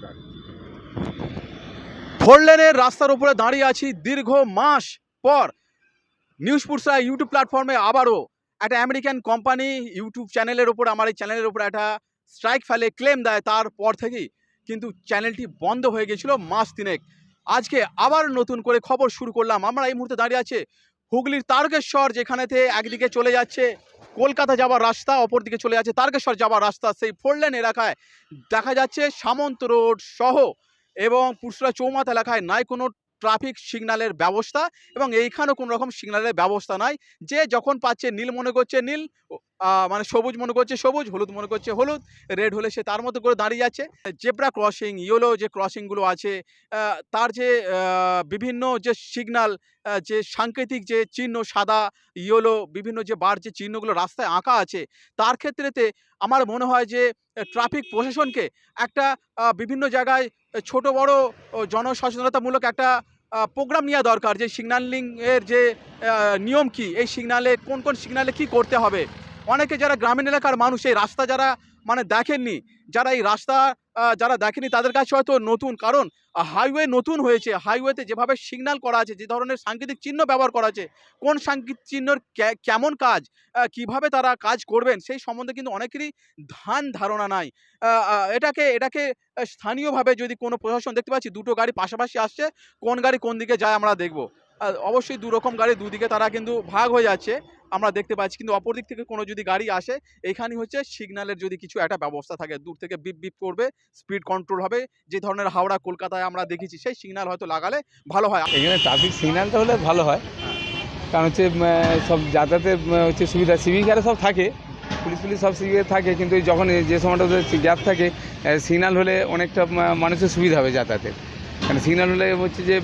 নমস্কার ফোর লেনের রাস্তার উপরে দাঁড়িয়ে আছি দীর্ঘ মাস পর। নিউজ পুরসা ইউটিউব প্ল্যাটফর্মে আবারও একটা আমেরিকান কোম্পানি ইউটিউব চ্যানেলের উপর, আমার এই চ্যানেলের উপর একটা স্ট্রাইক ফেলে, ক্লেম দেয় তারপর থেকেই কিন্তু চ্যানেলটি বন্ধ হয়ে গেছিল মাস তিনেক। আজকে আবার নতুন করে খবর শুরু করলাম। আমরা এই মুহূর্তে দাঁড়িয়ে আছে হুগলির তারকেশ্বর, যেখানেতে একদিকে চলে যাচ্ছে কলকাতা যাওয়ার রাস্তা, অপরদিকে চলে যাচ্ছে তারকেশ্বর যাওয়ার রাস্তা, সেই ফোর লেন এলাকায় দেখা যাচ্ছে সামন্ত রোড সহ এবং পুরসুরা চৌমাথ এলাকায় নাই কোনো ট্রাফিক সিগন্যালের ব্যবস্থা এবং এইখানেও কোনো রকম সিগন্যালের ব্যবস্থা নাই। যে যখন পাচ্ছে, নীল মনে করছে, নীল মানে সবুজ মনে করছে, সবুজ, হলুদ মনে করছে, হলুদ, রেড হলে সে তার মতো করে দাঁড়িয়ে যাচ্ছে জেব্রা ক্রসিং, ইয়েলো যে ক্রসিংগুলো আছে তার যে বিভিন্ন যে সিগনাল যে সাংকেতিক যে চিহ্ন, সাদা, ইয়েলো, বিভিন্ন যে বার যে চিহ্নগুলো রাস্তায় আঁকা আছে, তার ক্ষেত্রেতে আমার মনে হয় যে, ট্রাফিক প্রশাসনকে একটা বিভিন্ন জায়গায় ছোট, বড় জনসচেতনতামূলক একটা প্রোগ্রাম নেওয়া দরকার যে সিগন্যালিং এর যে নিয়ম কি, এই সিগনালে কোন কোন সিগনালে কি করতে হবে? অনেকে যারা গ্রামীণ এলাকার মানুষ, এই রাস্তা যারা মানে দেখেননি, যারা এই রাস্তা যারা দেখেনি তাদের কাছে হয়তো নতুন। কারণ হাইওয়ে নতুন হয়েছে। হাইওয়েতে যেভাবে সিগন্যাল করা আছে, যে ধরনের সাংকেতিক চিহ্ন ব্যবহার করা আছে, কোন সাংকেতিক চিহ্নর কেমন কাজ কীভাবে তারা কাজ করবেন, সেই সম্বন্ধে কিন্তু অনেকেরই ধান ধারণা নাই। এটাকে এটাকে স্থানীয়ভাবে যদি কোনো প্রশাসন, দেখতে পাচ্ছি দুটো গাড়ি পাশাপাশি আসছে, কোন গাড়ি কোন দিকে যায় আমরা দেখব। অবশ্যই দু রকম গাড়ি দুদিকে তারা কিন্তু ভাগ হয়ে যাচ্ছে। আমরা দেখতে পাচ্ছি কিন্তু অপর দিক থেকে কোনো যদি গাড়ি আসে এখানে হচ্ছে সিগন্যালের যদি কিছু একটা ব্যবস্থা থাকে দূর থেকে বিপ বিপ করবে স্পিড কন্ট্রোল হবে যে ধরনের হাওড়া কলকাতায় আমরা দেখেছি সেই সিগন্যাল হয়তো লাগালে ভালো হয়। এখানে ট্রাফিক সিগন্যালটা হলে ভালো হয় কারণ হচ্ছে সব যাতায়াতের হচ্ছে সুবিধা সিভিকারে সব থাকে পুলিশ পুলিশ সব সিভিকে থাকে কিন্তু যখন যে সময়টা গ্যাপ থাকে সিগন্যাল হলে অনেকটা মানুষের সুবিধা হবে যাতায়াতের। কারণ সিগন্যাল হলে হচ্ছে যে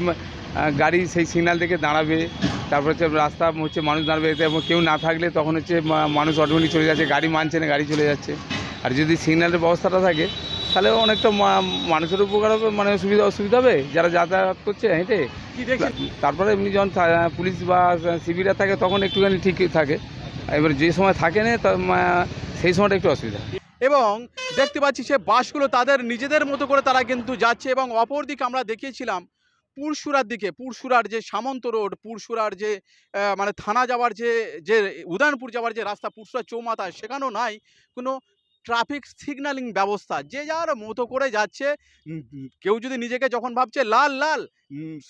গাড়ি সেই সিগন্যাল থেকে দাঁড়াবে তারপর হচ্ছে রাস্তা হচ্ছে মানুষ দাঁড়াবে এবং কেউ না থাকলে তখন হচ্ছে মানুষ অটোমেটিক চলে যাচ্ছে গাড়ি মানছে না গাড়ি চলে যাচ্ছে। আর যদি সিগন্যালের ব্যবস্থাটা থাকে তাহলে অনেকটা মানুষের উপকার হবে মানে সুবিধা অসুবিধা হবে যারা যাতায়াত করছে হেঁটে। তারপরে এমনি যখন পুলিশ বা সিভিরা থাকে তখন একটুখানি ঠিক থাকে। এবার যে সময় থাকে না তা সেই সময়টা একটু অসুবিধা। এবং দেখতে পাচ্ছি সে বাসগুলো তাদের নিজেদের মতো করে তারা কিন্তু যাচ্ছে এবং অপর দিকে আমরা দেখিয়েছিলাম পুরসুরার দিকে পুরসুরার যে সামন্ত রোড পুরসুরার যে মানে থানা যাওয়ার যে যে উদয়নপুর যাওয়ার যে রাস্তা পুরসুরা চৌমাথা, সেখানেও নাই। কোনো ট্রাফিক সিগন্যালিং ব্যবস্থা, যে যার মতো করে যাচ্ছে কেউ যদি নিজেকে যখন ভাবছে লাল লাল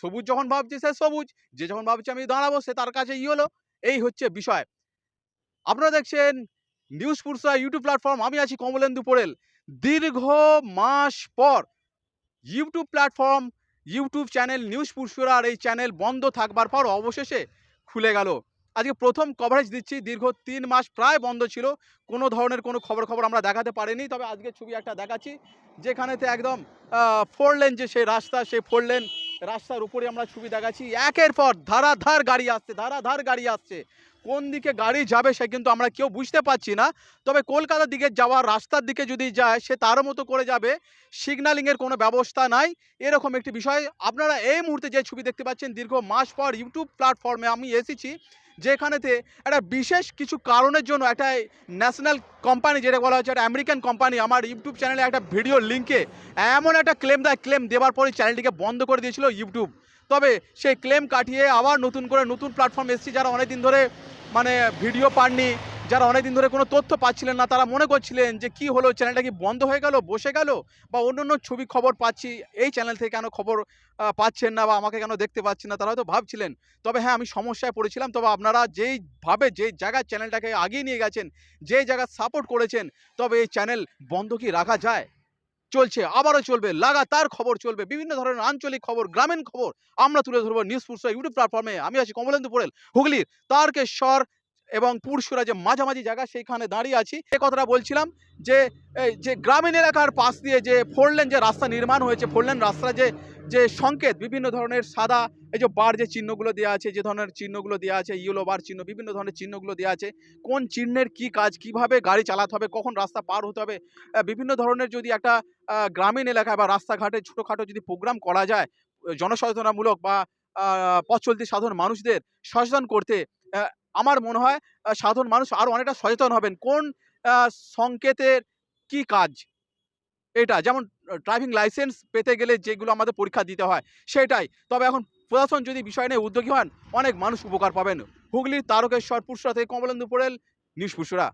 সবুজ যখন ভাবছে সে সবুজ, যে যখন ভাবছে আমি দাঁড়াবো সে তার কাছে ই হলো এই হচ্ছে বিষয়। আপনারা দেখছেন নিউজ পুরসা ইউটিউব প্ল্যাটফর্ম আমি আছি কমলেন্দু পোড়েল। দীর্ঘ মাস পর YouTube platform YouTube channel news পুরসুরার এই চ্যানেল বন্ধ থাকবার পর অবশেষে খুলে গেল। আজকে প্রথম কভারেজ দিচ্ছি, দীর্ঘ তিন মাস প্রায় বন্ধ ছিল। কোনো ধরনের কোনো খবর খবর আমরা দেখাতে পারিনি, তবে আজকে ছবি একটা দেখাচ্ছি, যেখানেতে একদম ফোর লেন যে সেই রাস্তা সেই ফোর লেন রাস্তার উপরে আমরা ছবি দেখাচ্ছি। একের পর ধারাধার গাড়ি আসছে, ধারাধার গাড়ি আসছে। কোন দিকে গাড়ি যাবে সে কিন্তু আমরা কেউ বুঝতে পারছি না। তবে কলকাতার দিকে যাওয়ার রাস্তার দিকে যদি যায়, সে তার মতো করে যাবে। সিগন্যালিংয়ের কোনো ব্যবস্থা নাই। এরকম একটি বিষয়। আপনারা এই মুহূর্তে যে ছবি দেখতে পাচ্ছেন, দীর্ঘ মাস পর ইউটিউব প্ল্যাটফর্মে আমি এসেছি যেখানেতে একটা বিশেষ কিছু কারণের জন্য একটা ন্যাশনাল কোম্পানি যেটা বলা হচ্ছে, একটা আমেরিকান কোম্পানি আমার ইউটিউব চ্যানেলে একটা ভিডিও লিঙ্কে এমন একটা ক্লেম দেয় ক্লেম দেওয়ার পরে চ্যানেলটিকে বন্ধ করে দিয়েছিল ইউটিউব তবে সেই ক্লেম কাটিয়ে আবার নতুন করে নতুন প্ল্যাটফর্ম এসেছি, যারা অনেক দিন ধরে মানে ভিডিও পাননি, যারা অনেক দিন ধরে কোনো তথ্য পাচ্ছিলেন না, তারা মনে করছিলেন যে কি হলো চ্যানেলটা কি বন্ধ হয়ে গেল, বসে গেল, বা অন্য অন্য ছবি খবর পাচ্ছি, এই চ্যানেল থেকে কেন খবর পাচ্ছেন না, বা আমাকে কেন দেখতে পাচ্ছেন না, তারা হয়তো ভাবছিলেন। তবে হ্যাঁ আমি সমস্যায় পড়েছিলাম, তবে আপনারা যেইভাবে যেই জায়গায় চ্যানেলটাকে আগিয়ে নিয়ে গেছেন, যেই জায়গায় সাপোর্ট করেছেন, তবে এই চ্যানেল বন্ধ কি রাখা যায়? চলছে, আবারও চলবে, লাগাতার খবর চলবে, বিভিন্ন ধরনের আঞ্চলিক খবর, গ্রামীণ খবর আমরা তুলে ধরবো নিউজ পুরসা ইউটিউব প্ল্যাটফর্মে। আমি আছি কমলেন্দু পোড়েল, হুগলির তারকেশ্বর এবং পুরসুরা যে মাঝামাঝি জায়গা সেইখানে দাঁড়িয়ে আছি। এই কথাটা বলছিলাম যে যে গ্রামীণ এলাকার পাশ দিয়ে যে ফোর লেন যে রাস্তা নির্মাণ হয়েছে ফোরলেন রাস্তা যে যে সংকেত, বিভিন্ন ধরনের সাদা এই যে বার যে চিহ্নগুলো দেওয়া আছে, যে ধরনের চিহ্নগুলো দেওয়া আছে ইয়েলো বার চিহ্ন, বিভিন্ন ধরনের চিহ্নগুলো দেওয়া আছে, কোন চিহ্নের কি কাজ, কীভাবে গাড়ি চালাতে হবে, কখন রাস্তা পার হতে হবে বিভিন্ন ধরনের যদি একটা গ্রামীণ এলাকায় বা রাস্তাঘাটে ছোটোখাটো যদি প্রোগ্রাম করা যায়, জনসচেতনামূলক বা পথ চলতি সাধারণ মানুষদের সচেতন করতে আমার মনে হয় সাধারণ মানুষ আরও অনেকটা সচেতন হবেন। কোন সংকেতের কি কাজ? এটা যেমন ড্রাইভিং লাইসেন্স পেতে গেলে যেগুলো আমাদের পরীক্ষা দিতে হয়, সেটাই। তবে এখন প্রশাসন যদি বিষয় নিয়ে উদ্যোগী হন, অনেক মানুষ উপকার পাবেন। হুগলির তারকেশ্বর পুরসরা থেকে কমলেন্দু পোড়েল, নিউজ পুরসুরা।